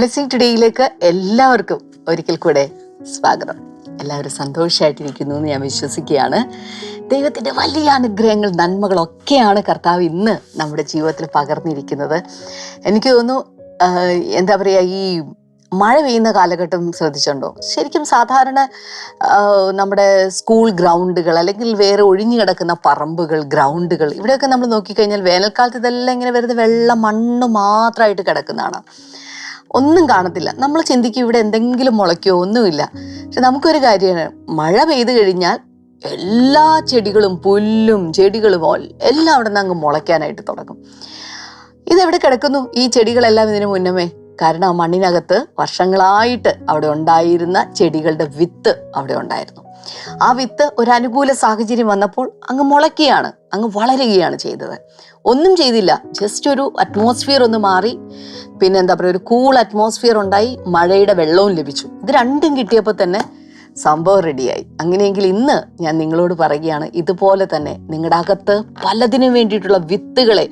Blessing ടുഡേയിലേക്ക് എല്ലാവർക്കും ഒരിക്കൽ കൂടെ സ്വാഗതം. എല്ലാവരും സന്തോഷമായിട്ടിരിക്കുന്നു എന്ന് ഞാൻ വിശ്വസിക്കുകയാണ്. ദൈവത്തിന്റെ വലിയ അനുഗ്രഹങ്ങൾ നന്മകളൊക്കെയാണ് കർത്താവ് ഇന്ന് നമ്മുടെ ജീവിതത്തിൽ പകർന്നിരിക്കുന്നത്. എനിക്ക് തോന്നുന്നു എന്താ പറയുക ഈ മഴ പെയ്യുന്ന കാലഘട്ടം ശ്രദ്ധിച്ചുണ്ടോ ശരിക്കും സാധാരണ നമ്മുടെ സ്കൂൾ ഗ്രൗണ്ടുകൾ അല്ലെങ്കിൽ വേറെ ഒഴിഞ്ഞു കിടക്കുന്ന പറമ്പുകൾ ഗ്രൗണ്ടുകൾ ഇവിടെയൊക്കെ നമ്മൾ നോക്കിക്കഴിഞ്ഞാൽ വേനൽക്കാലത്ത് ഇതെല്ലാം ഇങ്ങനെ വെറുതെ വെള്ളം മണ്ണ് മാത്രമായിട്ട് കിടക്കുന്നതാണ്. ഒന്നും കാണത്തില്ല. നമ്മൾ ചിന്തിക്കും ഇവിടെ എന്തെങ്കിലും മുളയ്ക്കോ ഒന്നുമില്ല. പക്ഷെ നമുക്കൊരു കാര്യമാണ്. മഴ പെയ്തു കഴിഞ്ഞാൽ എല്ലാ ചെടികളും പുല്ലും ചെടികളും എല്ലാം അവിടെ നിന്ന് അങ്ങ് മുളയ്ക്കാനായിട്ട് തുടങ്ങും. ഇതെവിടെ കിടക്കുന്നു? ഈ ചെടികളെല്ലാം ഇതിനു മുന്നമേ. കാരണം ആ മണ്ണിനകത്ത് വർഷങ്ങളായിട്ട് അവിടെ ഉണ്ടായിരുന്ന ചെടികളുടെ വിത്ത് അവിടെ ഉണ്ടായിരുന്നു. ആ വിത്ത് ഒരു അനുകൂല സാഹചര്യം വന്നപ്പോൾ അങ്ങ് മുളയ്ക്കുകയാണ്. അങ്ങ് വളരുകയാണ് ചെയ്തത്. ഒന്നും ചെയ്തില്ല. ജസ്റ്റ് ഒരു അറ്റ്മോസ്ഫിയർ ഒന്ന് മാറി. പിന്നെ എന്താ പറയുക ഒരു കൂൾ അറ്റ്മോസ്ഫിയർ ഉണ്ടായി. മഴയുടെ വെള്ളവും ലഭിച്ചു. ഇത് രണ്ടും കിട്ടിയപ്പോൾ തന്നെ സംഭവം റെഡിയായി അങ്ങനെയെങ്കിൽ ഇന്ന് ഞാൻ നിങ്ങളോട് പറയുകയാണ് ഇതുപോലെ തന്നെ നിങ്ങളുടെ അകത്ത് പലതിനും വേണ്ടിയിട്ടുള്ള വിത്തുകളെ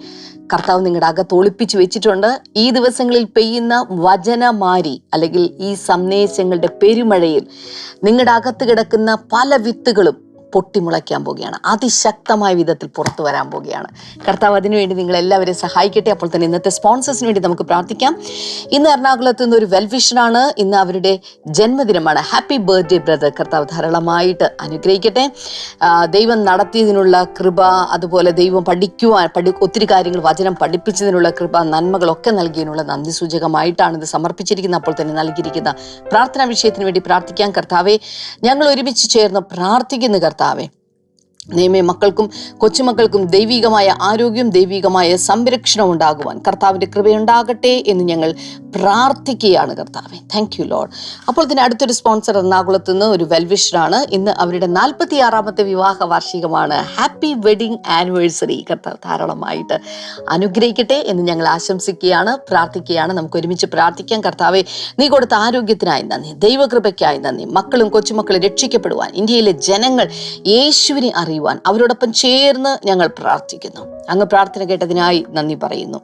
കർത്താവ് നിങ്ങളുടെ അകത്ത് ഒളിപ്പിച്ച് വെച്ചിട്ടുണ്ട്. ഈ ദിവസങ്ങളിൽ പെയ്യുന്ന വചനമാരി അല്ലെങ്കിൽ ഈ സന്ദേശങ്ങളുടെ പെരുമഴയിൽ നിങ്ങളുടെ അകത്ത് കിടക്കുന്ന പല വിത്തുകളും പൊട്ടിമുളയ്ക്കാൻ പോവുകയാണ്. അതിശക്തമായ വിധത്തിൽ പുറത്തു വരാൻ പോവുകയാണ്. കർത്താവ് അതിനുവേണ്ടി നിങ്ങൾ എല്ലാവരും സഹായിക്കട്ടെ. അപ്പോൾ തന്നെ ഇന്നത്തെ സ്പോൺസേഴ്സിന് വേണ്ടി നമുക്ക് പ്രാർത്ഥിക്കാം. ഇന്ന് എറണാകുളത്ത് നിന്ന് ഒരു വെൽവിഷനാണ് ഇന്ന് അവരുടെ ജന്മദിനമാണ്. ഹാപ്പി ബർത്ത്ഡേ ബ്രദർ കർത്താവ് ധാരാളമായിട്ട് അനുഗ്രഹിക്കട്ടെ. ദൈവം നടത്തിയതിനുള്ള കൃപ അതുപോലെ ദൈവം പഠിക്കുവാൻ പഠി ഒത്തിരി കാര്യങ്ങൾ വചനം പഠിപ്പിച്ചതിനുള്ള കൃപ നന്മകളൊക്കെ നൽകിയതിനുള്ള നന്ദി സൂചകമായിട്ടാണ് ഇത് സമർപ്പിച്ചിരിക്കുന്നത്. അപ്പോൾ തന്നെ നൽകിയിരിക്കുന്ന പ്രാർത്ഥനാ വിഷയത്തിന് വേണ്ടി പ്രാർത്ഥിക്കാൻ കർത്താവെ ഞങ്ങൾ ഒരുമിച്ച് ചേർന്ന് പ്രാർത്ഥിക്കുന്ന കർത്താവെ. बतावे നിയമേ മക്കൾക്കും കൊച്ചുമക്കൾക്കും ദൈവികമായ ആരോഗ്യം ദൈവികമായ സംരക്ഷണം ഉണ്ടാകുവാൻ കർത്താവിന്റെ കൃപയുണ്ടാകട്ടെ എന്ന് ഞങ്ങൾ പ്രാർത്ഥിക്കുകയാണ് കർത്താവെ. താങ്ക് യു ലോഡ് അപ്പോൾ തന്നെ അടുത്തൊരു സ്പോൺസർ എറണാകുളത്ത് നിന്ന് ഒരു വെൽവിഷറാണ് ഇന്ന് അവരുടെ നാൽപ്പത്തി ആറാമത്തെ വിവാഹ വാർഷികമാണ്. ഹാപ്പി വെഡിങ് ആനിവേഴ്സറി കർത്താവ് ധാരാളമായിട്ട് അനുഗ്രഹിക്കട്ടെ എന്ന് ഞങ്ങൾ ആശംസിക്കുകയാണ് പ്രാർത്ഥിക്കുകയാണ്. നമുക്ക് ഒരുമിച്ച് പ്രാർത്ഥിക്കാം. കർത്താവെ നീ കൊടുത്ത ആരോഗ്യത്തിനായി നന്ദി ദൈവകൃപയ്ക്കായി നന്ദി. മക്കളും കൊച്ചുമക്കളും രക്ഷിക്കപ്പെടുവാൻ ഇന്ത്യയിലെ ജനങ്ങൾ യേശുവിനെ അറിയുവാൻ അവരോടൊപ്പം ചേർന്ന് ഞങ്ങൾ പ്രാർത്ഥിക്കുന്നു. അങ്ങ് പ്രാർത്ഥന കേട്ടതിനായി നന്ദി പറയുന്നു.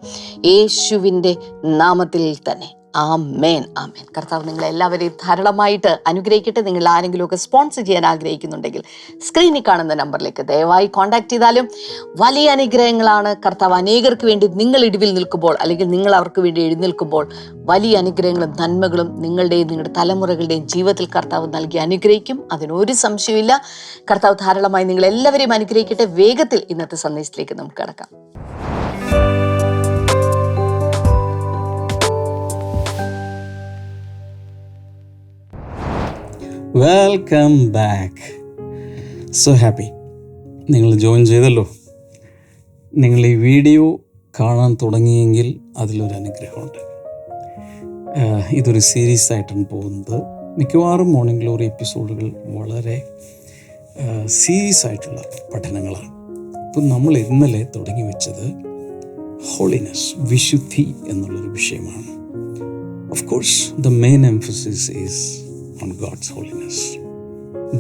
യേശുവിന്റെ നാമത്തിൽ തന്നെ. ആമേൻ ആമേൻ. കർത്താവ് നിങ്ങളെ എല്ലാവരെയും ധാരാളമായിട്ട് അനുഗ്രഹിക്കട്ടെ. നിങ്ങൾ ആരെങ്കിലുമൊക്കെ സ്പോൺസർ ചെയ്യാൻ ആഗ്രഹിക്കുന്നുണ്ടെങ്കിൽ സ്ക്രീനിൽ കാണുന്ന നമ്പറിലേക്ക് ദയവായി കോൺടാക്ട് ചെയ്താലും വലിയ അനുഗ്രഹങ്ങളാണ്. കർത്താവ് അനേകർക്ക് വേണ്ടി നിങ്ങൾ ഇടിവിൽ നിൽക്കുമ്പോൾ അല്ലെങ്കിൽ നിങ്ങൾ അവർക്ക് വേണ്ടി എഴുന്നേൽക്കുമ്പോൾ വലിയ അനുഗ്രഹങ്ങളും നന്മകളും നിങ്ങളുടെയും നിങ്ങളുടെ തലമുറകളുടെയും ജീവിതത്തിൽ കർത്താവ് നൽകി അനുഗ്രഹിക്കും. അതിനൊരു സംശയമില്ല കർത്താവ് ധാരാളമായി നിങ്ങൾ എല്ലാവരെയും അനുഗ്രഹിക്കട്ടെ. വേഗത്തിൽ ഇന്നത്തെ സന്ദേശത്തിലേക്ക് നമുക്ക് കടക്കാം. വെൽക്കം ബാക്ക് സോ ഹാപ്പി നിങ്ങൾ ജോയിൻ ചെയ്തല്ലോ. നിങ്ങൾ ഈ വീഡിയോ കാണാൻ തുടങ്ങിയെങ്കിൽ അതിലൊരു അനുഗ്രഹമുണ്ട്. ഇതൊരു സീരീസ് ആയിട്ടാണ് പോകുന്നത്. മിക്കവാറും മോർണിംഗ് ഗ്ലോറി എപ്പിസോഡുകൾ വളരെ സീരിയസ് ആയിട്ടുള്ള പഠനങ്ങളാണ്. ഇപ്പം നമ്മൾ ഇന്നലെ തുടങ്ങി വെച്ചത് ഹോളിനെസ് വിശുദ്ധി എന്നുള്ളൊരു വിഷയമാണ്. Of course the main emphasis is on God's holiness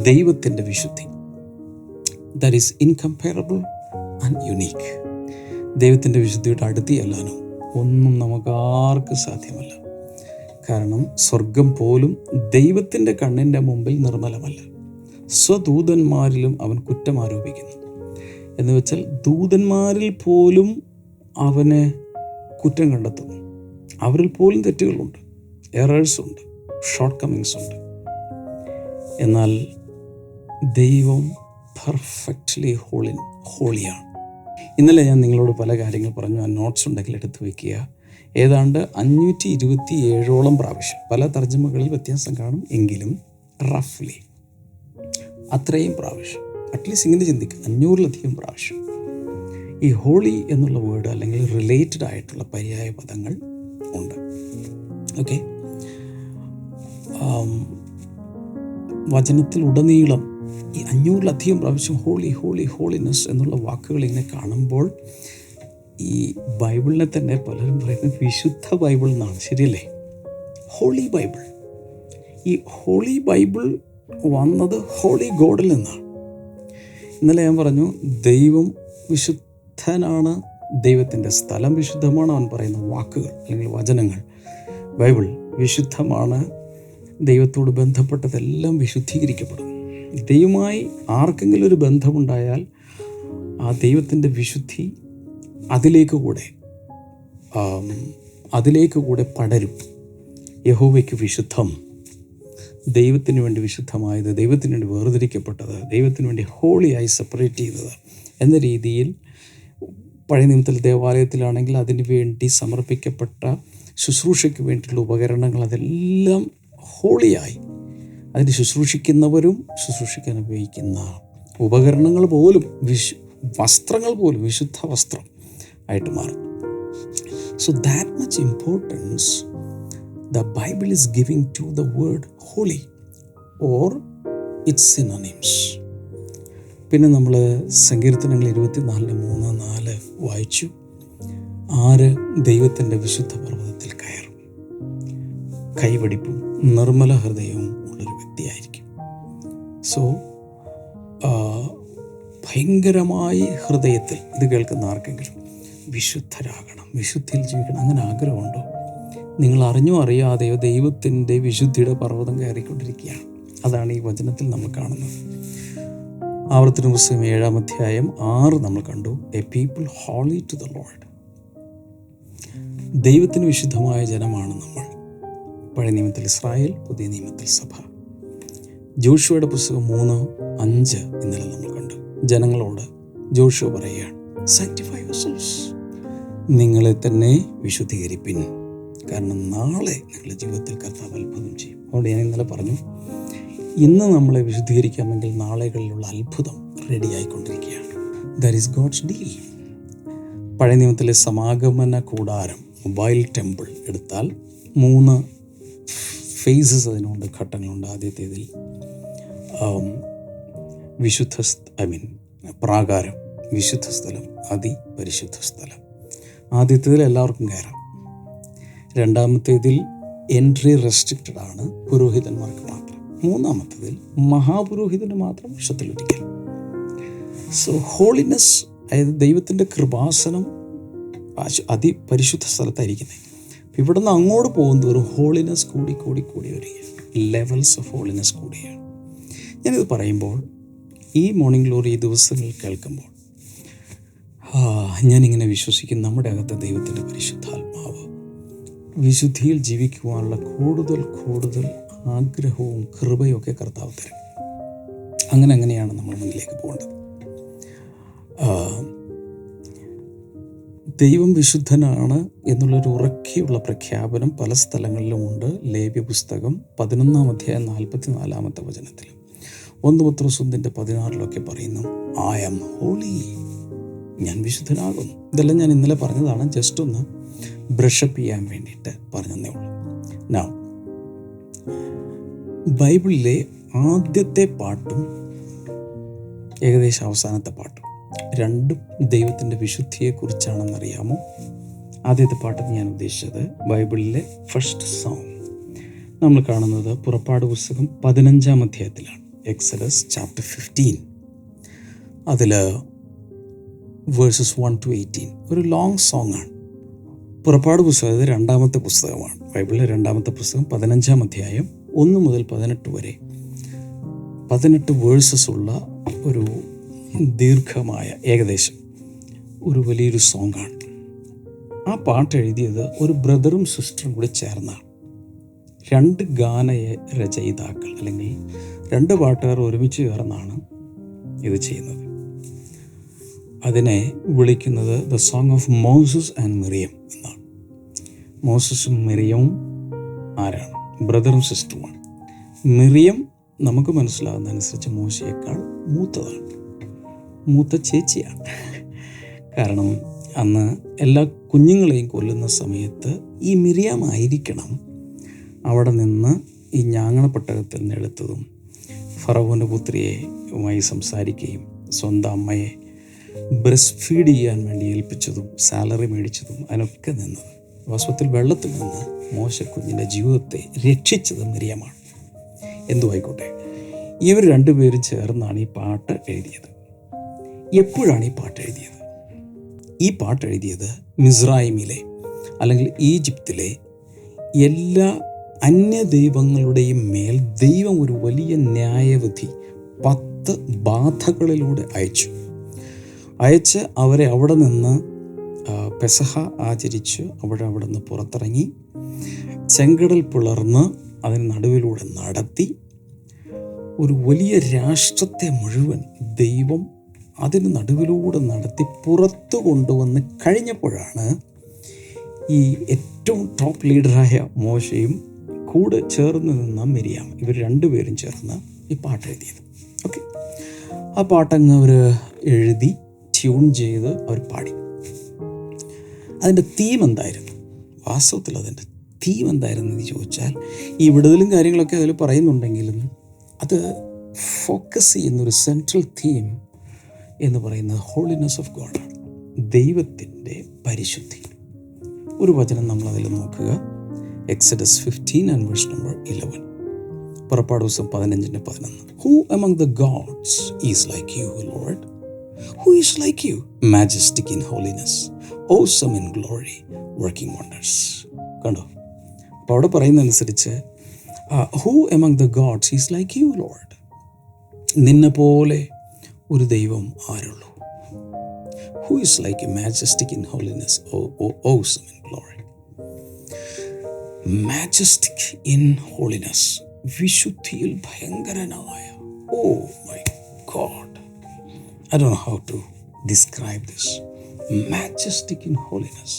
ദൈവത്തിന്റെ വിശുദ്ധി. That is incomparable and unique ദൈവത്തിന്റെ വിശുദ്ധിയുടെ അടുത്തിയല്ലാനോ ഒന്നും നമുക്ക് ആർക്കും സാധ്യമല്ല. കാരണം സ്വർഗം പോലും ദൈവത്തിന്റെ കണ്ണിന്റെ മുമ്പിൽ നിർമ്മലമല്ല. സ്വദൂതന്മാരിലും അവൻ കുറ്റം ആരോപിക്കുന്നു. എന്ന് വെച്ചാൽ ദൂതന്മാരിൽ പോലും അവന് കുറ്റം കണ്ടെത്തുന്നു. അവരിൽ പോലും തെറ്റുകളുണ്ട്. എറേഴ്സ് ഉണ്ട്. ഷോർട്ട് കമ്മിങ്സ് ഉണ്ട്. എന്നാൽ ദൈവം പെർഫെക്റ്റ്ലി ഹോളി ഹോളിയാണ് ഇന്നലെ ഞാൻ നിങ്ങളോട് പല കാര്യങ്ങൾ പറഞ്ഞു. ആ നോട്ട്സ് ഉണ്ടെങ്കിൽ എടുത്തു വയ്ക്കുക. ഏതാണ്ട് അഞ്ഞൂറ്റി ഇരുപത്തി ഏഴോളം പ്രാവശ്യം പല തർജമകളിൽ വ്യത്യാസം കാണും എങ്കിലും റഫ്ലി അത്രയും പ്രാവശ്യം അറ്റ്ലീസ്റ്റ് ഇങ്ങനെ ചിന്തിക്കുക അഞ്ഞൂറിലധികം പ്രാവശ്യം ഈ ഹോളി എന്നുള്ള വേർഡ് അല്ലെങ്കിൽ റിലേറ്റഡ് ആയിട്ടുള്ള പര്യായ പദങ്ങൾ ഉണ്ട്. ഓക്കെ വചനത്തിൽ ഉടനീളം ഈ അഞ്ഞൂറിലധികം പ്രാവശ്യം ഹോളി ഹോളി ഹോളിനെസ് എന്നുള്ള വാക്കുകൾ ഇങ്ങനെ കാണുമ്പോൾ ഈ ബൈബിളിനെ തന്നെ പലരും പറയുന്നത് വിശുദ്ധ ബൈബിൾ എന്നാണ്. ശരിയല്ലേ? Holy Bible. ഈ ഹോളി ബൈബിൾ വന്നത് ഹോളി ഗോഡിൽ നിന്നാണ്. ഇന്നലെ ഞാൻ പറഞ്ഞു ദൈവം വിശുദ്ധനാണ് ദൈവത്തിന്റെ സ്ഥലം വിശുദ്ധമാണ് അവൻ പറയുന്ന വാക്കുകൾ അല്ലെങ്കിൽ വചനങ്ങൾ. ബൈബിൾ വിശുദ്ധമാണ് ദൈവത്തോട് ബന്ധപ്പെട്ടതെല്ലാം വിശുദ്ധീകരിക്കപ്പെടും. ദൈവമായി ആർക്കെങ്കിലും ഒരു ബന്ധമുണ്ടായാൽ ആ ദൈവത്തിന്റെ വിശുദ്ധി അതിലേക്ക് കൂടെ അതിലേക്ക് കൂടെ പടരും. യഹോവയ്ക്ക് വിശുദ്ധം ദൈവത്തിന് വേണ്ടി വിശുദ്ധമായത് ദൈവത്തിന് വേണ്ടി വേർതിരിക്കപ്പെട്ടത് ദൈവത്തിന് വേണ്ടി ഹോളിയായി സെപ്പറേറ്റ് ചെയ്തത് എന്ന രീതിയിൽ പഴയ നിയമത്തിൽ ദേവാലയത്തിലാണെങ്കിൽ അതിന് വേണ്ടി സമർപ്പിക്കപ്പെട്ട ശുശ്രൂഷയ്ക്ക് വേണ്ടിയിട്ടുള്ള ഉപകരണങ്ങൾ അതെല്ലാം ഹോളിയായി. അതിന് ശുശ്രൂഷിക്കുന്നവരും ശുശ്രൂഷിക്കാൻ ഉപയോഗിക്കുന്ന ഉപകരണങ്ങൾ പോലും വിശു വസ്ത്രങ്ങൾ പോലും വിശുദ്ധ വസ്ത്രം ആയിട്ട് മാറും. So that much importance the Bible is giving to the word holy or its synonyms പിന്നെ നമ്മൾ സങ്കീർത്തനങ്ങൾ ഇരുപത്തിനാലിന് മൂന്ന് നാല് വായിച്ചു. ആര് ദൈവത്തിന്റെ വിശുദ്ധ പർവതത്തിൽ കയറും. കൈവടിപ്പും നിർമ്മല ഹൃദയവും ഉള്ളൊരു വ്യക്തിയായിരിക്കും. സോ ഭയങ്കരമായി ഹൃദയത്തിൽ ഇത് കേൾക്കുന്ന ആർക്കെങ്കിലും വിശുദ്ധരാകണം വിശുദ്ധിയിൽ ജീവിക്കണം അങ്ങനെ ആഗ്രഹമുണ്ടോ? നിങ്ങൾ അറിഞ്ഞോ അറിയാതെയോ ദൈവത്തിന്റെ വിശുദ്ധിയുടെ പർവതം കയറിക്കൊണ്ടിരിക്കുകയാണ്. അതാണ് ഈ വചനത്തിൽ നമ്മൾ കാണുന്നത്. ആവർത്തന പുസ്തകം ഏഴാം അധ്യായം ആറ് നമ്മൾ കണ്ടു. A people holy to the lord ദൈവത്തിന് വിശുദ്ധമായ ജനമാണ് നമ്മൾ. പഴയ നിയമത്തിൽ ഇസ്രായേൽ പുതിയ നിയമത്തിൽ സഭ. ജോഷുവയുടെ പുസ്തകം മൂന്ന് അഞ്ച് ഇന്നലെ നമ്മൾ കണ്ടു. ജനങ്ങളോട് ജോഷു പറയുകയാണ് നിങ്ങളെ തന്നെ വിശുദ്ധീകരിപ്പിൻ. കാരണം നാളെ നിങ്ങളുടെ ജീവിതത്തിൽ കർത്താവ് അത്ഭുതം ചെയ്യും. അതുകൊണ്ട് ഞാൻ ഇന്നലെ പറഞ്ഞു ഇന്ന് നമ്മളെ വിശുദ്ധീകരിക്കാമെങ്കിൽ നാളെകളിലുള്ള അത്ഭുതം റെഡി ആയിക്കൊണ്ടിരിക്കുകയാണ്. ദാറ്റ് ഈസ് ഗോഡ്സ് ഡീൽ പഴയ നിയമത്തിലെ സമാഗമന കൂടാരം മൊബൈൽ ടെമ്പിൾ എടുത്താൽ മൂന്ന് ഫേസസ് അതിനുണ്ട് ഘട്ടങ്ങളുണ്ട്. ആദ്യത്തേതിൽ വിശുദ്ധ ഐ മീൻ പ്രാകാരം വിശുദ്ധ സ്ഥലം അതിപരിശുദ്ധ സ്ഥലം ആദ്യത്തേതിൽ എല്ലാവർക്കും കയറാം. രണ്ടാമത്തേതിൽ എൻട്രി റെസ്ട്രിക്റ്റഡ് ആണ് പുരോഹിതന്മാർക്ക് മാത്രം. മൂന്നാമത്തേതിൽ മഹാപുരോഹിതന് മാത്രം വർഷത്തിലൊരിക്കൽ സോ ഹോളിനെസ് അതായത് ദൈവത്തിന്റെ കൃപാസനം അതിപരിശുദ്ധ സ്ഥലത്തായിരിക്കുന്നത് അപ്പം ഇവിടെ നിന്ന് അങ്ങോട്ട് പോകുന്നതോറും ഹോളിനെസ് കൂടി കൂടി കൂടി വരികയാണ്. ലെവൽസ് ഓഫ് ഹോളിനെസ് കൂടിയാണ്. ഞാനിത് പറയുമ്പോൾ ഈ മോർണിംഗ് ഗ്ലോറി ഈ ദിവസങ്ങൾ കേൾക്കുമ്പോൾ ഞാനിങ്ങനെ വിശ്വസിക്കും നമ്മുടെ അകത്തെ ദൈവത്തിന്റെ പരിശുദ്ധാത്മാവ് വിശുദ്ധിയിൽ ജീവിക്കുവാനുള്ള കൂടുതൽ കൂടുതൽ ആഗ്രഹവും കൃപയും ഒക്കെ കർത്താവ് തരും. അങ്ങനെ അങ്ങനെയാണ് നമ്മൾ മുന്നിലേക്ക് പോകേണ്ടത്. ദൈവം വിശുദ്ധനാണ് എന്നുള്ളൊരു ഉറക്കെയുള്ള പ്രഖ്യാപനം പല സ്ഥലങ്ങളിലും ഉണ്ട് ലേവ്യ പുസ്തകം പതിനൊന്നാം അധ്യായം നാൽപ്പത്തി നാലാമത്തെ വചനത്തിലും ഒന്ന് പത്രോസുന്തിന്റെ പതിനാറിലൊക്കെ പറയുന്നു ഐ ആം ഹോളി ഞാൻ വിശുദ്ധനാകുന്നു. ഇതെല്ലാം ഞാൻ ഇന്നലെ പറഞ്ഞതാണ് ജസ്റ്റ് ഒന്ന് ബ്രഷപ്പ് ചെയ്യാൻ വേണ്ടിയിട്ട് പറഞ്ഞതേ ഉള്ളൂ. നാ ബൈബിളിലെ ആദ്യത്തെ പാട്ടും ഏകദേശം അവസാനത്തെ പാട്ടും രണ്ടും ദൈവത്തിന്റെ വിശുദ്ധിയെക്കുറിച്ചാണെന്നറിയാമോ? ആദ്യത്തെ പാട്ട് ഞാൻ ഉദ്ദേശിച്ചത്. ബൈബിളിലെ ഫസ്റ്റ് സോങ് നമ്മൾ കാണുന്നത് പുറപ്പാട് പുസ്തകം പതിനഞ്ചാം അധ്യായത്തിലാണ്. എക്സലസ് ചാപ്റ്റർ ഫിഫ്റ്റീൻ അതിൽ വേഴ്സസ് വൺ ടു എയ്റ്റീൻ ഒരു ലോങ് സോങ് ആണ്. പുറപ്പാട് പുസ്തകം രണ്ടാമത്തെ പുസ്തകമാണ്. ബൈബിളിലെ രണ്ടാമത്തെ പുസ്തകം പതിനഞ്ചാം അധ്യായം ഒന്ന് മുതൽ പതിനെട്ട് വരെ പതിനെട്ട് വേഴ്സസ് ഉള്ള ഒരു ദീർഘമായ ഏകദേശം ഒരു വലിയൊരു സോങ്ങാണ്. ആ പാട്ട് എഴുതിയത് ഒരു ബ്രദറും സിസ്റ്ററും കൂടി ചേർന്നാണ്. രണ്ട് ഗാന രചയിതാക്കൾ അല്ലെങ്കിൽ രണ്ട് പാട്ടുകാർ ഒരുമിച്ച് ചേർന്നാണ് ഇത് ചെയ്യുന്നത്. അതിനെ വിളിക്കുന്നത് the song of Moses and Miriam എന്നാണ്. മോസസും മിറിയവും ആരാണ്? ബ്രദറും സിസ്റ്ററുമാണ് മിറിയം നമുക്ക് മനസ്സിലാകുന്ന അനുസരിച്ച് മോശയേക്കാൾ മൂത്തതാണ്. മൂത്ത ചേച്ചിയാണ്. കാരണം അന്ന് എല്ലാ കുഞ്ഞുങ്ങളെയും കൊല്ലുന്ന സമയത്ത് ഈ മിറിയാമായിരിക്കണം അവിടെ നിന്ന് ഈ ഞാങ്ങണപ്പെട്ടകത്തിൽ നിന്ന് എടുത്തതും ഫറവോന്റെ സംസാരിക്കുകയും സ്വന്തം അമ്മയെ ബ്രസ്റ്റ് ഫീഡ് ചെയ്യാൻ വേണ്ടി ഏൽപ്പിച്ചതും സാലറി മേടിച്ചതും അതിനൊക്കെ നിന്നത് വാസ്തവത്തിൽ വെള്ളത്തിൽ നിന്ന് മോശക്കുഞ്ഞിന്റെ ജീവിതത്തെ രക്ഷിച്ചത് മിറിയമാണ് എന്തു ആയിക്കോട്ടെ ഇവർ രണ്ടുപേരും ചേർന്നാണ് ഈ പാട്ട് എഴുതിയത്. എപ്പോഴാണ് ഈ പാട്ട് എഴുതിയത്? ഈ പാട്ട് എഴുതിയത് മിസ്രൈമിലെ അല്ലെങ്കിൽ ഈജിപ്തിലെ എല്ലാ അന്യ ദൈവങ്ങളുടെയും മേൽ ദൈവം ഒരു വലിയ ന്യായവിധി പത്ത് ബാധകളിലൂടെ അയച്ചു. അയച്ച് അവരെ അവിടെ നിന്ന് പെസഹ ആചരിച്ച് അവിടെ അവിടെ നിന്ന് പുറത്തിറങ്ങി ചെങ്കടൽ പിളർന്ന് അതിന് നടുവിലൂടെ നടത്തി. ഒരു വലിയ രാഷ്ട്രത്തെ മുഴുവൻ ദൈവം അതിന് നടുവിലൂടെ നടത്തി പുറത്തു കൊണ്ടുവന്ന് കഴിഞ്ഞപ്പോഴാണ് ഈ ഏറ്റവും ടോപ്പ് ലീഡറായ മോശയും കൂടെ ചേർന്ന് നിന്ന മിരിയാം. ഇവർ രണ്ടുപേരും ചേർന്ന് ഈ പാട്ട് എഴുതിയത്. ഓക്കെ ആ പാട്ടങ്ങ് അവർ എഴുതി ട്യൂൺ ചെയ്ത് അവർ പാടി. അതിന്റെ തീം എന്തായിരുന്നു? വാസ്തവത്തിൽ അതിന്റെ തീം എന്തായിരുന്നു എന്ന് ചോദിച്ചാൽ ഈ വിടുതലും കാര്യങ്ങളൊക്കെ അതിൽ പറയുന്നുണ്ടെങ്കിലും അത് ഫോക്കസ് ചെയ്യുന്ന ഒരു സെൻട്രൽ തീം എന്ന് പറയുന്നത് ഹോളിനെസ് ഓഫ് ഗോഡ് ദൈവത്തിന്റെ പരിശുദ്ധി. ഒരു വചനം നമ്മൾ അതിൽ നോക്കുക. Exodus fifteen and verse number eleven പുറപ്പാട് ദിവസം പതിനഞ്ചിന്റെ പതിനൊന്ന്. Who among the gods is like you lord who is like you majestic in holiness awesome in glory working wonders കണ്ടോ? അപ്പോൾ അവിടെ പറയുന്നതനുസരിച്ച് who among the gods is like you lord നിന്നെ പോലെ ഒരു ദൈവം ആരുള്ളൂ. Who is like a majestic in holiness awesome in glory majestic in holiness വിശുദ്ധിയിൽ ഭയങ്കരനായ ഓ my God I do how to describe this majestic in holiness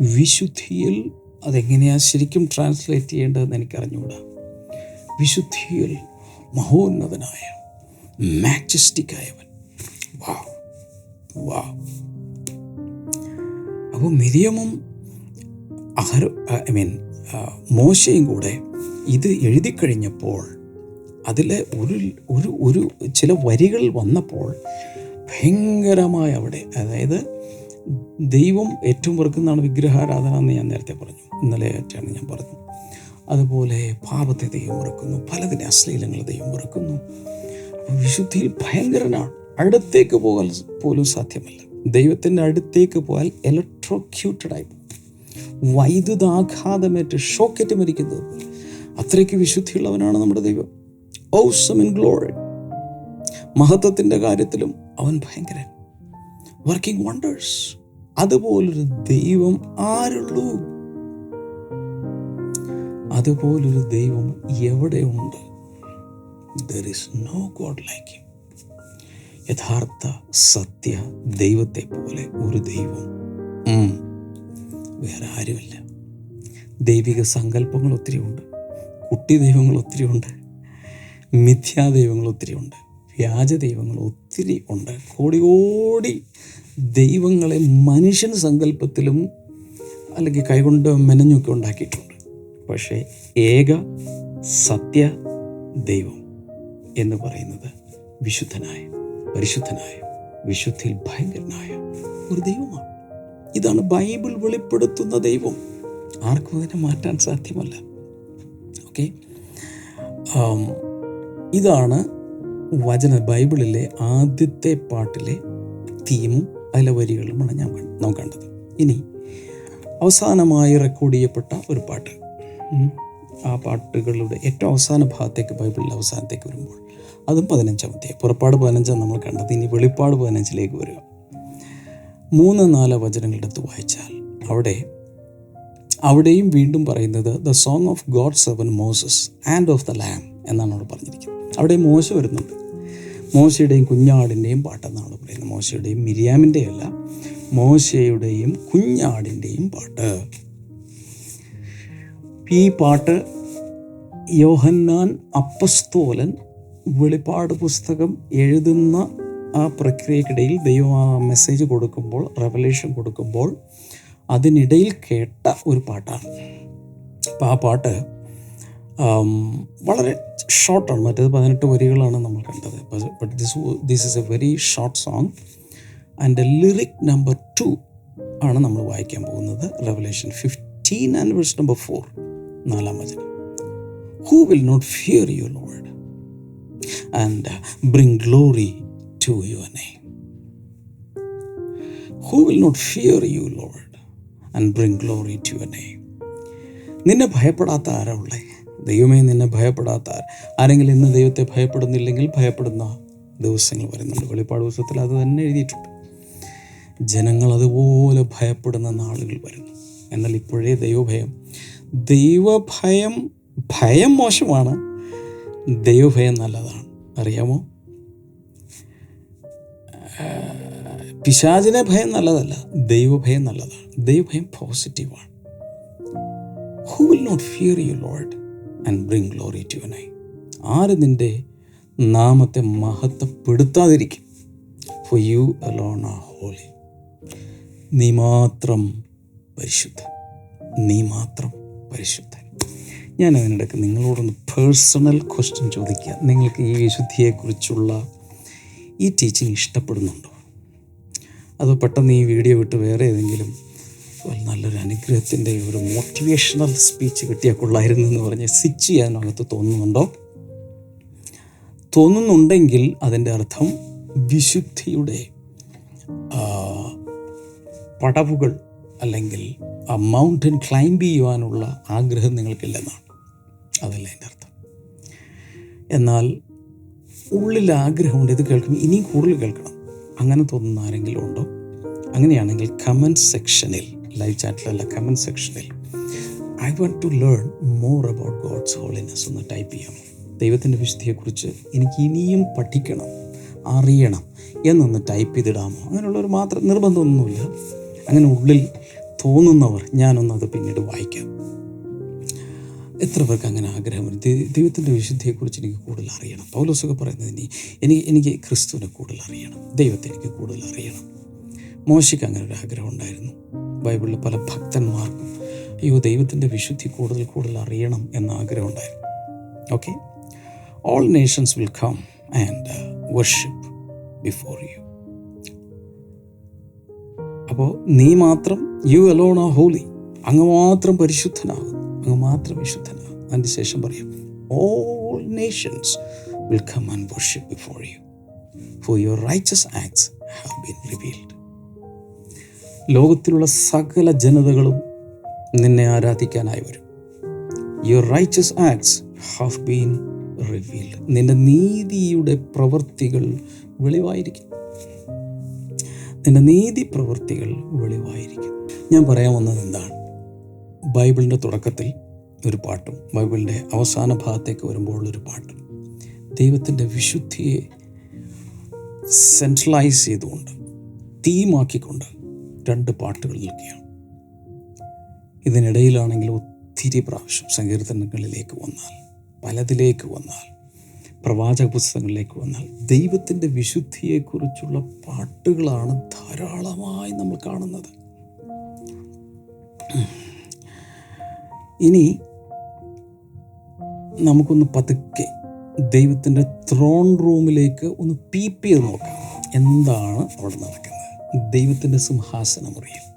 വിശുദ്ധിയിൽ അതെങ്ങനെയാണ് ശരിക്കും translate ചെയ്യേണ്ടതെന്ന് എനിക്കറിഞ്ഞുകൂടാ വിശുദ്ധിയിൽ മഹോന്നതനായ മാജസ്റ്റിക് ആയവൻ വാ വാ. അപ്പോൾ മിരിയമും അഹർ ഐ മീൻ മോശയും കൂടെ ഇത് എഴുതി കഴിഞ്ഞപ്പോൾ അതിലെ ഒരു ഒരു ഒരു ചില വരികൾ വന്നപ്പോൾ ഭയങ്കരമായ അവിടെ അതായത് ദൈവം ഏറ്റവും വെറുക്കുന്നതാണ് വിഗ്രഹാരാധന എന്ന് ഞാൻ നേരത്തെ പറഞ്ഞു ഇന്നലെ ആയിട്ടാണ് ഞാൻ പറഞ്ഞു അതുപോലെ പാപത്തെ ദൈവം വെറുക്കുന്നു പലതിനെ അശ്ലീലങ്ങൾ ദൈവം വെറുക്കുന്നു. വിശുദ്ധിയിൽ ഭയങ്കരനാണ്. അടുത്തേക്ക് പോകാൻ പോലും സാധ്യമല്ല. ദൈവത്തിന്റെ അടുത്തേക്ക് പോയാൽ ഇലക്ട്രോക്യൂട്ടഡ് ആയി വൈദ്യുതാഘാതമേറ്റ് ഷോക്കേറ്റ് മരിക്കുന്നത് അത്രയ്ക്ക് വിശുദ്ധിയുള്ളവനാണ് നമ്മുടെ ദൈവം. ഔസം ഇൻ ഗ്ലോറി മഹത്വത്തിന്റെ കാര്യത്തിലും അവൻ ഭയങ്കരൻ. വർക്കിംഗ് വണ്ടേഴ്സ് അതുപോലൊരു ദൈവം ആരുള്ളൂ? അതുപോലൊരു ദൈവം എവിടെയുണ്ട്? There is no God like him യഥാർത്ഥ സത്യ ദൈവത്തെ പോലെ ഒരു ദൈവം. വേറെ ആരുമില്ല. ദൈവിക സങ്കല്പങ്ങൾ ഒത്തിരിയുണ്ട് കുട്ടി ദൈവങ്ങൾ ഒത്തിരിയുണ്ട് മിഥ്യാ ദൈവങ്ങൾ ഒത്തിരിയുണ്ട് വ്യാജ ദൈവങ്ങൾ ഒത്തിരി ഉണ്ട്. കോടി കോടി ദൈവങ്ങളെ മനുഷ്യൻ സങ്കല്പത്തിലും അല്ലെങ്കിൽ കൈകൊണ്ട് മെനഞ്ഞൊക്കെ ഉണ്ടാക്കിയിട്ടുണ്ട്. പക്ഷേ ഏക സത്യ ദൈവം. എന്ന് പറയുന്നത് വിശുദ്ധനായ പരിശുദ്ധനായ വിശുദ്ധിയിൽ ഭയങ്കരനായ ഒരു ദൈവമാണ്. ഇതാണ് ബൈബിൾ വെളിപ്പെടുത്തുന്ന ദൈവം. ആർക്കും അതിനെ മാറ്റാൻ സാധ്യമല്ല. ഓക്കെ? ഇതാണ് വചന ബൈബിളിലെ ആദ്യത്തെ പാട്ടിലെ തീമും അതിലെ വരികളുമാണ് ഞാൻ നാം കണ്ടത്. ഇനി അവസാനമായി റെക്കോർഡ് ചെയ്യപ്പെട്ട ഒരു പാട്ട്. ആ പാട്ടുകളുടെ ഏറ്റവും അവസാന ഭാഗത്തേക്ക് ബൈബിളിന്റെ അവസാനത്തേക്ക് വരുമ്പോൾ അതും പതിനഞ്ചാമത്തെ പുറപ്പാട് പതിനഞ്ചാം നമ്മൾ കണ്ടത്. ഇനി വെളിപ്പാട് പതിനഞ്ചിലേക്ക് വരിക. മൂന്ന് നാല് വചനങ്ങളെടുത്ത് വായിച്ചാൽ അവിടെ അവിടെയും വീണ്ടും പറയുന്നത് the song of God seven Moses and of the lamb എന്നാണ് അവിടെ പറഞ്ഞിരിക്കുന്നത്. അവിടെ മോശ വരുന്നുണ്ട്. മോശയുടെയും കുഞ്ഞാടിന്റെയും പാട്ടെന്നാണ് പറയുന്നത്. മോശയുടെയും മിരിയാമിന്റെയും അല്ല മോശയുടെയും കുഞ്ഞാടിന്റെയും പാട്ട്. ഈ പാട്ട് യോഹന്നാൻ അപ്പസ്തോലൻ വെളിപ്പാട് പുസ്തകം എഴുതുന്ന ആ പ്രക്രിയക്കിടയിൽ ദൈവം ആ മെസ്സേജ് കൊടുക്കുമ്പോൾ റെവലേഷൻ കൊടുക്കുമ്പോൾ അതിനിടയിൽ കേട്ട ഒരു പാട്ടാണ്. അപ്പോൾ ആ പാട്ട് വളരെ ഷോർട്ടാണ് മറ്റേത് പതിനെട്ട് വരികളാണ് നമ്മൾ കണ്ടത്. But this this is a very short song and lyric number two ആണ് നമ്മൾ വായിക്കാൻ പോകുന്നത്. Revelation fifteen and verse number four നാലാം വചനം. Who will not fear you lord and bring glory to your name Who will not fear you, Lord, and bring glory to your name? നിന്നെ ഭയപ്പെടാത്ത ആരാ ഉള്ളേ? ദൈവമേ നിന്നെ ഭയപ്പെടാത്ത ആര്? ആരെങ്കിലും ഇന്ന് ദൈവത്തെ ഭയപ്പെടുന്നില്ലെങ്കിൽ ഭയപ്പെടുന്ന ദിവസങ്ങൾ വരുന്നുണ്ട്. വെളിപ്പാട് ദിവസത്തിൽ അത് തന്നെ എഴുതിയിട്ടുണ്ട്. ജനങ്ങൾ അതുപോലെ ഭയപ്പെടുന്ന നാളുകൾ വരുന്നു. എന്നാൽ ഇപ്പോഴേ ദൈവഭയം ദൈവഭയം ഭയം മോശമാണ്. ദൈവഭയം നല്ലതാണ്. അറിയാമോ? പിശാചിനെ ഭയം നല്ലതല്ല. ദൈവഭയം നല്ലതാണ്. ദൈവഭയം പോസിറ്റീവാണ്. Who will not fear you lord and bring glory to thy ആര് നിന്റെ നാമത്തെ മഹത്വപ്പെടുത്താതിരിക്കും? For you alone are holy നീ മാത്രം പരിശുദ്ധ. നീ മാത്രം പരിശുദ്ധൻ. ഞാൻ അതിനിടയ്ക്ക് നിങ്ങളോടൊന്ന് പേഴ്സണൽ ക്വസ്റ്റ്യൻ ചോദിക്കുക നിങ്ങൾക്ക് ഈ വിശുദ്ധിയെക്കുറിച്ചുള്ള ഈ ടീച്ചിങ് ഇഷ്ടപ്പെടുന്നുണ്ടോ? അതോ പെട്ടെന്ന് ഈ വീഡിയോ വിട്ട് വേറെ ഏതെങ്കിലും നല്ലൊരു അനുഗ്രഹത്തിന്റെ ഒരു മോട്ടിവേഷണൽ സ്പീച്ച് കിട്ടിയാൽ കൊള്ളായിരുന്നു എന്ന് പറഞ്ഞ് സ്വിച്ച് ചെയ്യാനകത്ത് തോന്നുന്നുണ്ടോ? തോന്നുന്നുണ്ടെങ്കിൽ അതിന്റെ അർത്ഥം വിശുദ്ധിയുടെ പടവുകൾ അല്ലെങ്കിൽ ആ മൗണ്ടൻ ക്ലൈംബ് ചെയ്യുവാനുള്ള ആഗ്രഹം നിങ്ങൾക്കില്ലെന്നാണ്. അതല്ല എന്റെ അർത്ഥം. എന്നാൽ ഉള്ളിൽ ആഗ്രഹമുണ്ട് ഇത് കേൾക്കുമ്പോൾ ഇനിയും കൂടുതൽ കേൾക്കണം. അങ്ങനെ തോന്നുന്ന ആരെങ്കിലും ഉണ്ടോ? അങ്ങനെയാണെങ്കിൽ കമന്റ് സെക്ഷനിൽ ലൈവ് ചാറ്റിലല്ല കമന്റ് സെക്ഷനിൽ I want to learn more about God's holiness ഒന്ന് ടൈപ്പ് ചെയ്യാമോ ദൈവത്തിന്റെ വിശുദ്ധിയെക്കുറിച്ച് എനിക്ക് ഇനിയും പഠിക്കണം അറിയണം എന്നൊന്ന് ടൈപ്പ് ചെയ്തിടാമോ? അങ്ങനെയുള്ളവർ മാത്രം നിർബന്ധമൊന്നുമില്ല. അങ്ങനെ ഉള്ളിൽ തോന്നുന്നവർ ഞാനൊന്നത് പിന്നീട് വായിക്കാം. എത്ര പേർക്ക് അങ്ങനെ ആഗ്രഹമുണ്ട്? ദൈവത്തിന്റെ വിശുദ്ധിയെക്കുറിച്ച് എനിക്ക് കൂടുതൽ അറിയണം. പൗലോസൊക്കെ പറയുന്നത് ഇനി എനിക്ക് എനിക്ക് ക്രിസ്തുവിനെ കൂടുതൽ അറിയണം. ദൈവത്തെ എനിക്ക് കൂടുതൽ അറിയണം. മോശയ്ക്ക് അങ്ങനെ ഒരു ആഗ്രഹം ഉണ്ടായിരുന്നു. ബൈബിളിലെ പല ഭക്തന്മാർക്കും അയ്യോ ദൈവത്തിന്റെ വിശുദ്ധി കൂടുതൽ കൂടുതൽ അറിയണം എന്ന ആഗ്രഹം ഉണ്ടായിരുന്നു. Okay all nations will come and worship before you അപ്പോൾ നീ മാത്രം യു അലോൺ ആ ഹോളി അങ്ങ് മാത്രം പരിശുദ്ധനാകും. അങ്ങ് മാത്രം വിശുദ്ധനാകും. അതിന് ശേഷം പറയാം all nations will come and worship before you for your righteous acts have been revealed ലോകത്തിലുള്ള സകല ജനതകളും നിന്നെ ആരാധിക്കാനായി വരും. Your righteous acts have been revealed നിന്റെ നീതിയുടെ പ്രവൃത്തികൾ വെളിവായിരിക്കും. നിന്റെ നീതി പ്രവൃത്തികൾ വെളിവായിരിക്കും. ഞാൻ പറയാൻ വന്നത് എന്താണ്? ബൈബിളിന്റെ തുടക്കത്തിൽ ഒരു പാട്ടും ബൈബിളിന്റെ അവസാന ഭാഗത്തേക്ക് വരുമ്പോൾ ഒരു പാട്ടും ദൈവത്തിന്റെ വിശുദ്ധിയെ സെൻട്രലൈസ് ചെയ്തുകൊണ്ട് തീമാക്കിക്കൊണ്ട് രണ്ട് പാട്ടുകൾ നിൽക്കുകയാണ്. ഇതിനിടയിലാണെങ്കിൽ ഒത്തിരി പ്രാവശ്യം സങ്കീർത്തനങ്ങളിലേക്ക് വന്നാൽ പലതിലേക്ക് വന്നാൽ പ്രവാചക പുസ്തകങ്ങളിലേക്ക് വന്നാൽ ദൈവത്തിന്റെ വിശുദ്ധിയെക്കുറിച്ചുള്ള പാട്ടുകളാണ് ധാരാളമായി നമ്മൾ കാണുന്നത്. ഇനി നമുക്കൊന്ന് പതുക്കെ ദൈവത്തിന്റെ ത്രോൺ റൂമിലേക്ക് ഒന്ന് പീപ്പ് ചെയ്ത് നോക്കാം. എന്താണ് അവിടെ നടക്കുന്നത്? ദൈവത്തിന്റെ സിംഹാസന മുറിയിൽ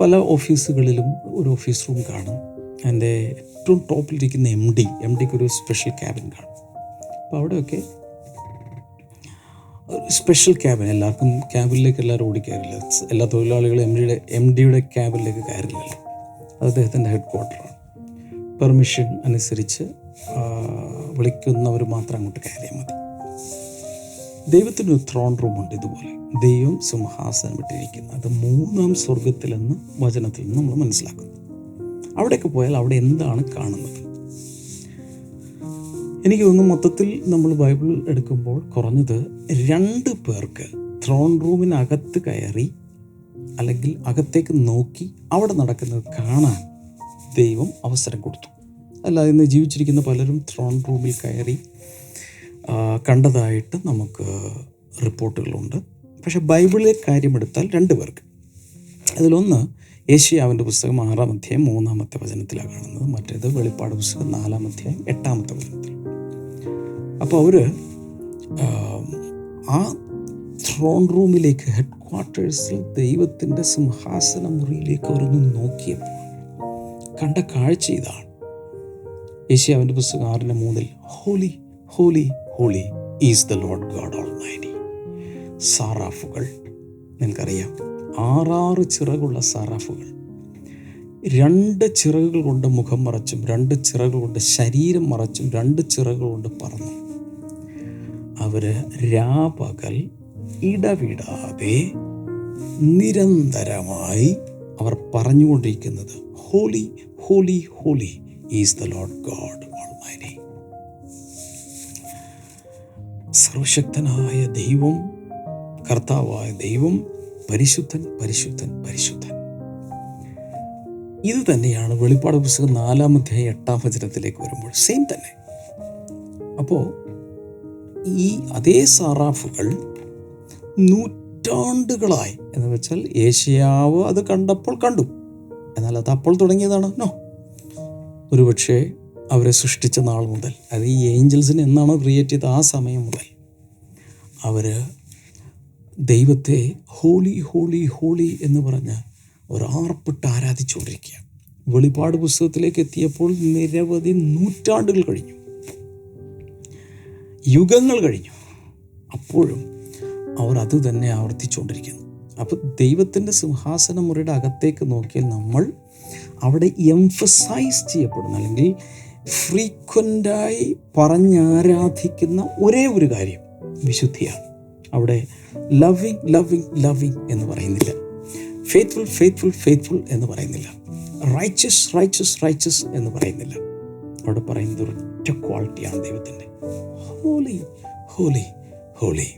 പല ഓഫീസുകളിലും ഒരു ഓഫീസ് റൂം കാണും. അതിന്റെ ഏറ്റവും ടോപ്പിലിരിക്കുന്ന എം ഡി എം ഡിക്ക് ഒരു സ്പെഷ്യൽ ക്യാബിൻ കാണും. അപ്പോൾ അവിടെയൊക്കെ ഒരു സ്പെഷ്യൽ ക്യാബിൻ എല്ലാവർക്കും ക്യാബിനിലേക്ക് എല്ലാവരും ഓടിക്കയറില്ല. എല്ലാ തൊഴിലാളികളും എം ഡിയുടെ എം ഡിയുടെ ക്യാബിനിലേക്ക് കയറില്ലല്ലോ. അത് അദ്ദേഹത്തിന്റെ ഹെഡ് ക്വാർട്ടറാണ് പെർമിഷൻ അനുസരിച്ച് വിളിക്കുന്നവർ മാത്രം അങ്ങോട്ട് കയറിയാൽ മതി. ദൈവത്തിന്റെ ഒരു ത്രോൺ റൂമുണ്ട് ഇതുപോലെ. ദൈവം സിംഹാസനം ഇട്ടിരിക്കുന്നത് അത് മൂന്നാം സ്വർഗത്തിലെന്ന് വചനത്തിൽ നിന്ന് നമ്മൾ മനസ്സിലാക്കുന്നു. അവിടേക്ക് പോയാൽ അവിടെ എന്താണ് കാണുന്നത്? എനിക്ക് തോന്നുന്നു മൊത്തത്തിൽ നമ്മൾ ബൈബിൾ എടുക്കുമ്പോൾ കുറഞ്ഞത് രണ്ട് പേർക്ക് ത്രോൺ റൂമിനകത്ത് കയറി അല്ലെങ്കിൽ അകത്തേക്ക് നോക്കി അവിടെ നടക്കുന്നത് കാണാൻ ദൈവം അവസരം കൊടുത്തു. അല്ലാതെ ഇന്ന് ജീവിച്ചിരിക്കുന്ന പലരും ത്രോൺ റൂമിൽ കയറി കണ്ടതായിട്ട് നമുക്ക് റിപ്പോർട്ടുകളുണ്ട്. പക്ഷേ ബൈബിളിലെ കാര്യമെടുത്താൽ രണ്ട് പേർക്ക്. അതിലൊന്ന് ഏഷ്യാവിന്റെ പുസ്തകം ആറാം അധ്യായം മൂന്നാമത്തെ വചനത്തിലാണ് കാണുന്നത്. മറ്റേത് വെളിപ്പാട് പുസ്തകം നാലാം അധ്യായം എട്ടാമത്തെ വചനത്തിൽ അപ്പോൾ അവർ ആ ത്രോൺ റൂമിലേക്ക് ഹെഡ് ക്വാർട്ടേഴ്സിൽ ദൈവത്തിന്റെ സിംഹാസന മുറിയിലേക്ക് അവരൊന്ന് നോക്കിയപ്പോൾ കണ്ട കാഴ്ച ഇതാണ്. ഏഷ്യാവിന്റെ പുസ്തകം ആറിന് മൂന്നിൽ holy holy holy is the lord God almighty സാറാഫുകൾ നിങ്ങൾക്കറിയാം ആറാറ് ചിറകുള്ള സാറാഫുകൾ. രണ്ട് ചിറകുകൾ കൊണ്ട് മുഖം മറച്ചും രണ്ട് ചിറകുകൾ കൊണ്ട് ശരീരം മറച്ചും രണ്ട് ചിറകുകൾ കൊണ്ട് പറന്നു. അവർ രാപകൽ ഇടവിടാതെ നിരന്തരമായി അവർ പറഞ്ഞുകൊണ്ടിരിക്കുന്നത് holy holy holy is the lord God almighty സർവശക്തനായ ദൈവം കർത്താവായ ദൈവം പരിശുദ്ധൻ പരിശുദ്ധൻ പരിശുദ്ധൻ. ഇത് തന്നെയാണ് വെളിപ്പാട് പുസ്തകം നാലാമധ്യായ എട്ടാം വചനത്തിലേക്ക് വരുമ്പോൾ സെയിം തന്നെ. അപ്പോൾ ഈ അതേ സറാഫുകൾ നൂറ്റാണ്ടുകളായി. എന്ന് വെച്ചാൽ ഏഷ്യാവ് അത് കണ്ടപ്പോൾ കണ്ടു. എന്നാൽ അത് അപ്പോൾ തുടങ്ങിയതാണ്. നോ. ഒരുപക്ഷെ അവരെ സൃഷ്ടിച്ച നാൾ മുതൽ അത് ഈ ഏഞ്ചൽസിനെ എന്നാണോ ക്രിയേറ്റ് ചെയ്ത ആ സമയം മുതൽ അവർ ദൈവത്തെ ഹോളി ഹോളി ഹോളി എന്ന് പറഞ്ഞ് ഒരാർപ്പിട്ട് ആരാധിച്ചുകൊണ്ടിരിക്കുകയാണ്. വെളിപാട് പുസ്തകത്തിലേക്ക് എത്തിയപ്പോൾ നിരവധി നൂറ്റാണ്ടുകൾ കഴിഞ്ഞു. യുഗങ്ങൾ കഴിഞ്ഞു. അപ്പോഴും അവർ അത് തന്നെ ആവർത്തിച്ചുകൊണ്ടിരിക്കുന്നു. അപ്പോൾ ദൈവത്തിന്റെ സിംഹാസന മുറിയുടെ അകത്തേക്ക് നോക്കിയാൽ നമ്മൾ അവിടെ എംഫസൈസ് ചെയ്യപ്പെടുന്ന. അല്ലെങ്കിൽ ഫ്രീക്വന്റായി പറഞ്ഞാരാധിക്കുന്ന ഒരേ ഒരു കാര്യം വിശുദ്ധിയാണ്. അവിടെ ലവിങ് ലവിങ് ലവിങ് എന്ന് പറയുന്നില്ല. ഫെയ്ത്ത്ഫുൾ ഫെയ്ത്ത്ഫുൾ ഫെയ്ത്ത്ഫുൾ എന്ന് പറയുന്നില്ല. റൈച്ചസ് റൈച്ചസ് റൈച്ചസ് എന്ന് പറയുന്നില്ല. അവിടെ പറയുന്നത് ഒരൊറ്റ ക്വാളിറ്റിയാണ് ദൈവത്തിന്റെ holy holy holy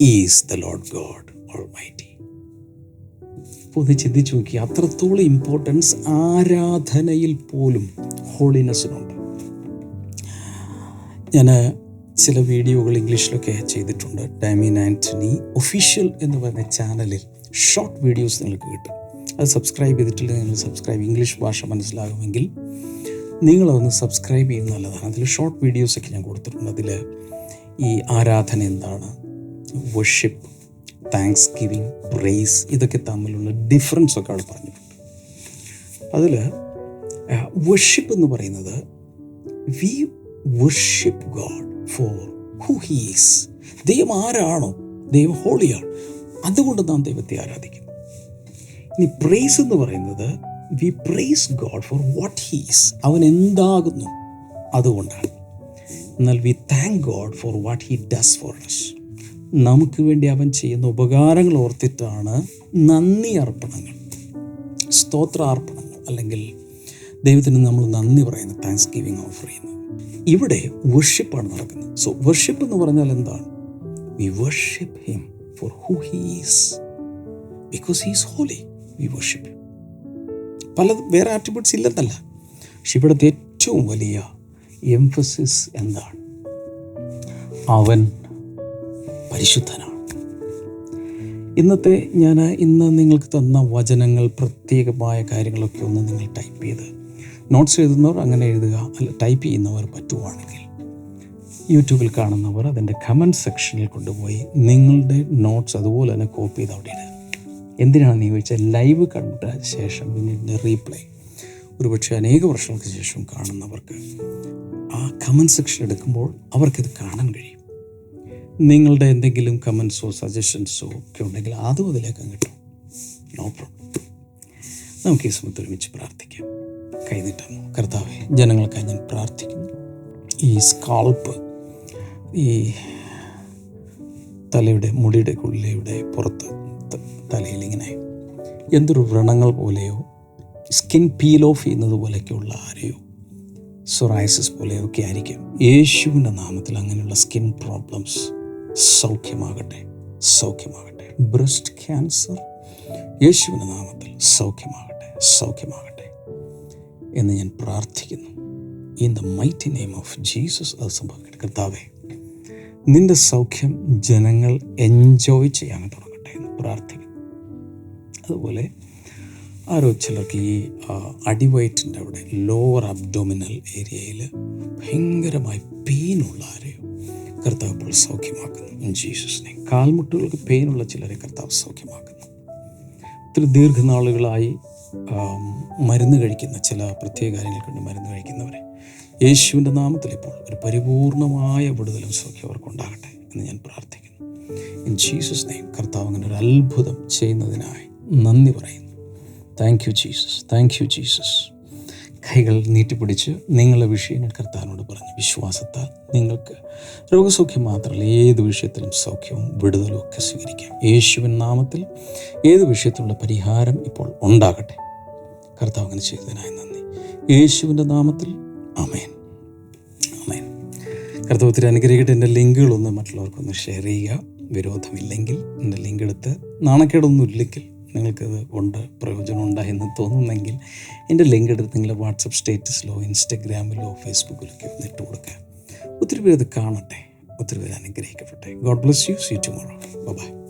is the Lord God almighty അപ്പോൾ ഒന്ന് ചിന്തിച്ച് നോക്കി അത്രത്തോളം ഇമ്പോർട്ടൻസ് ആരാധനയിൽ പോലും ഹോളിനെസ്സിനുണ്ട് ഞാൻ ചില വീഡിയോകൾ ഇംഗ്ലീഷിലൊക്കെ ചെയ്തിട്ടുണ്ട്. ഡാമിൻ ആന്റണി ഒഫീഷ്യൽ എന്ന് പറയുന്ന ചാനലിൽ ഷോർട്ട് വീഡിയോസ് നിങ്ങൾക്ക് കിട്ടും. അത് സബ്സ്ക്രൈബ് ചെയ്തിട്ടില്ല നിങ്ങൾ സബ്സ്ക്രൈബ് ഇംഗ്ലീഷ് ഭാഷ മനസ്സിലാകുമെങ്കിൽ നിങ്ങളതൊന്ന് സബ്സ്ക്രൈബ് ചെയ്യുന്നത് നല്ലതാണ്. അതിൽ ഷോർട്ട് വീഡിയോസൊക്കെ ഞാൻ കൊടുത്തിട്ടുണ്ട്. അതിൽ ഈ ആരാധന എന്താണ്? വർഷിപ്പ് താങ്ക്സ് ഗിവിങ് പ്രേസ് ഇതൊക്കെ തമ്മിലുള്ള ഡിഫറൻസ് ഒക്കെ അവിടെ പറഞ്ഞിട്ടുണ്ട്. അതിൽ വർഷിപ്പ് എന്ന് പറയുന്നത് we worship God for who he's ദൈവം ആരാണോ? ദൈവം ഹോളിയാണ് അതുകൊണ്ട് നാം ദൈവത്തെ ആരാധിക്കുന്നു. ഇനി പ്രേസ് എന്ന് പറയുന്നത് we praise God for what he's അവൻ എന്താകുന്നു? അതുകൊണ്ടാണ്. എന്നാൽ we thank God for what he does for us നമുക്ക് വേണ്ടി അവൻ ചെയ്യുന്ന ഉപകാരങ്ങൾ ഓർത്തിട്ടാണ് നന്ദി അർപ്പണങ്ങൾ സ്തോത്രാർപ്പണങ്ങൾ അല്ലെങ്കിൽ ദൈവത്തിന് നമ്മൾ നന്ദി പറയുന്നത് താങ്ക്സ് ഗിവിങ് ഓഫർ ചെയ്യുന്നത്. ഇവിടെ വർഷിപ്പാണ് നടക്കുന്നത്. സോ വർഷിപ്പ് എന്ന് പറഞ്ഞാൽ എന്താണ്? We worship him for who he's because he's holy we worship പല വേറെ ആട്രിബ്യൂട്ട്സ് ഇല്ലെന്നല്ല. പക്ഷെ ഇവിടുത്തെ ഏറ്റവും വലിയ എംഫസിസ് എന്താണ്? അവൻ പരിശുദ്ധനാണ്. ഇന്നത്തെ ഞാൻ ഇന്ന് നിങ്ങൾക്ക് തന്ന വചനങ്ങൾ പ്രത്യേകമായ കാര്യങ്ങളൊക്കെ ഒന്ന് നിങ്ങൾ ടൈപ്പ് ചെയ്ത് നോട്ട്സ് എഴുതുന്നവർ അങ്ങനെ എഴുതുക അല്ല ടൈപ്പ് ചെയ്യുന്നവർ പറ്റുവാണെങ്കിൽ യൂട്യൂബിൽ കാണുന്നവർ അതിന്റെ കമന്റ് സെക്ഷനിൽ കൊണ്ടുപോയി നിങ്ങളുടെ നോട്ട്സ് അതുപോലെ തന്നെ കോപ്പി ചെയ്ത് അവിടെ ഇടുക. എന്തിനാണെന്ന് ചോദിച്ചാൽ ലൈവ് കണ്ട ശേഷം പിന്നീട് റീപ്ലൈ ഒരുപക്ഷെ അനേക വർഷങ്ങൾക്ക് ശേഷം കാണുന്നവർക്ക് ആ കമന്റ് സെക്ഷൻ എടുക്കുമ്പോൾ അവർക്കിത് കാണാൻ കഴിയും. നിങ്ങളുടെ എന്തെങ്കിലും കമൻസോ സജഷൻസോ ഒക്കെ ഉണ്ടെങ്കിൽ അതും അതിലേക്ക് കിട്ടും നോ പ്രോബ്ലം നമുക്ക് ഈ സമയത്ത് ഒരുമിച്ച് പ്രാർത്ഥിക്കാം. കൈനീട്ടാമോ കർത്താവെ ജനങ്ങൾക്കായി ഞാൻ പ്രാർത്ഥിക്കുന്നു. ഈ സ്കാൾപ്പ് ഈ തലയുടെ മുടിയുടെ ഉള്ളിയുടെ പുറത്ത് തലയിൽ ഇങ്ങനെ എന്തൊരു വ്രണങ്ങൾ പോലെയോ സ്കിൻ പീൽ ഓഫ് ചെയ്യുന്നത് പോലെയൊക്കെയുള്ള ആരെയോ സൊറൈസിസ് പോലെയൊക്കെ ആയിരിക്കും യേശുവിന്റെ നാമത്തിൽ അങ്ങനെയുള്ള സ്കിൻ പ്രോബ്ലംസ് സൗഖ്യമാകട്ടെ സൗഖ്യമാകട്ടെ. ബ്രസ്റ്റ് ക്യാൻസർ യേശുവിന്റെ നാമത്തിൽ സൗഖ്യമാകട്ടെ സൗഖ്യമാകട്ടെ എന്ന് ഞാൻ പ്രാർത്ഥിക്കുന്നു. In the mighty name of Jesus അത് സംഭവിക്കട്ടെ. കർത്താവേ നിന്റെ സൗഖ്യം ജനങ്ങൾ എൻജോയ് ചെയ്യാൻ തുടങ്ങട്ടെ എന്ന് പ്രാർത്ഥിക്കുന്നു. അതുപോലെ ആരോ ചിലർക്ക് ഈ അടിവയറ്റിന്റെ അവിടെ ലോവർ അബ്ഡോമിനൽ ഏരിയയിൽ ഭയങ്കരമായി പെയിനുള്ള ആരെയോ കർത്താവ് ഇപ്പോൾ സൗഖ്യമാക്കുന്നു. ജീസസിനെ കാൽമുട്ടുകൾക്ക് പെയിനുള്ള ചിലരെ കർത്താവ് സൗഖ്യമാക്കുന്നു. ഒത്തിരി ദീർഘനാളുകളായി മരുന്ന് കഴിക്കുന്ന ചില പ്രത്യേക കാര്യങ്ങൾക്ക് വേണ്ടി മരുന്ന് കഴിക്കുന്നവരെ യേശുവിന്റെ നാമത്തിൽ ഇപ്പോൾ ഒരു പരിപൂർണമായ വിടുതലും സൗഖ്യം അവർക്കുണ്ടാകട്ടെ എന്ന് ഞാൻ പ്രാർത്ഥിക്കുന്നു. ഇൻ ജീസസ് നെയ്മ് കർത്താവ് അങ്ങനെ ഒരു അത്ഭുതം ചെയ്യുന്നതിനായി നന്ദി പറയുന്നു. Thank you Jesus thank you Jesus കൈകൾ നീട്ടിപ്പിടിച്ച് നിങ്ങളുടെ വിഷയങ്ങൾ കർത്താവിനോട് പറഞ്ഞ് വിശ്വാസത്താൽ നിങ്ങൾക്ക് രോഗസൗഖ്യം മാത്രമല്ല ഏത് വിഷയത്തിലും സൗഖ്യവും വിടുതലും ഒക്കെ സ്വീകരിക്കാം. യേശുവിൻ നാമത്തിൽ ഏത് വിഷയത്തിലുള്ള പരിഹാരം ഇപ്പോൾ ഉണ്ടാകട്ടെ. കർത്താവ് അങ്ങനെ ചെയ്തതിനായി നന്ദി. യേശുവിന്റെ നാമത്തിൽ അമേൻ അമേൻ കർത്താവ് ഒത്തിരി അനുഗ്രഹിക്കട്ടെ. എന്റെ ലിങ്കുകളൊന്ന് മറ്റുള്ളവർക്കൊന്ന് ഷെയർ ചെയ്യുക. വിരോധമില്ലെങ്കിൽ എന്റെ ലിങ്ക് എടുത്ത് നാണക്കേടൊന്നും ഇല്ലെങ്കിൽ നിങ്ങൾക്കത് കൊണ്ട് പ്രയോജനം ഉണ്ടായെന്ന് തോന്നുന്നെങ്കിൽ എന്റെ ലിങ്ക് എടുത്ത് നിങ്ങളുടെ വാട്സപ്പ് സ്റ്റേറ്റസിലോ ഇൻസ്റ്റഗ്രാമിലോ ഫേസ്ബുക്കിലൊക്കെ ഒന്ന് ഇട്ട് കൊടുക്കുക. ഒത്തിരി പേര് ഇത് കാണട്ടെ. ഒത്തിരി പേര് അനുഗ്രഹിക്കപ്പെട്ടെ. God bless you. See tomorrow. Bye.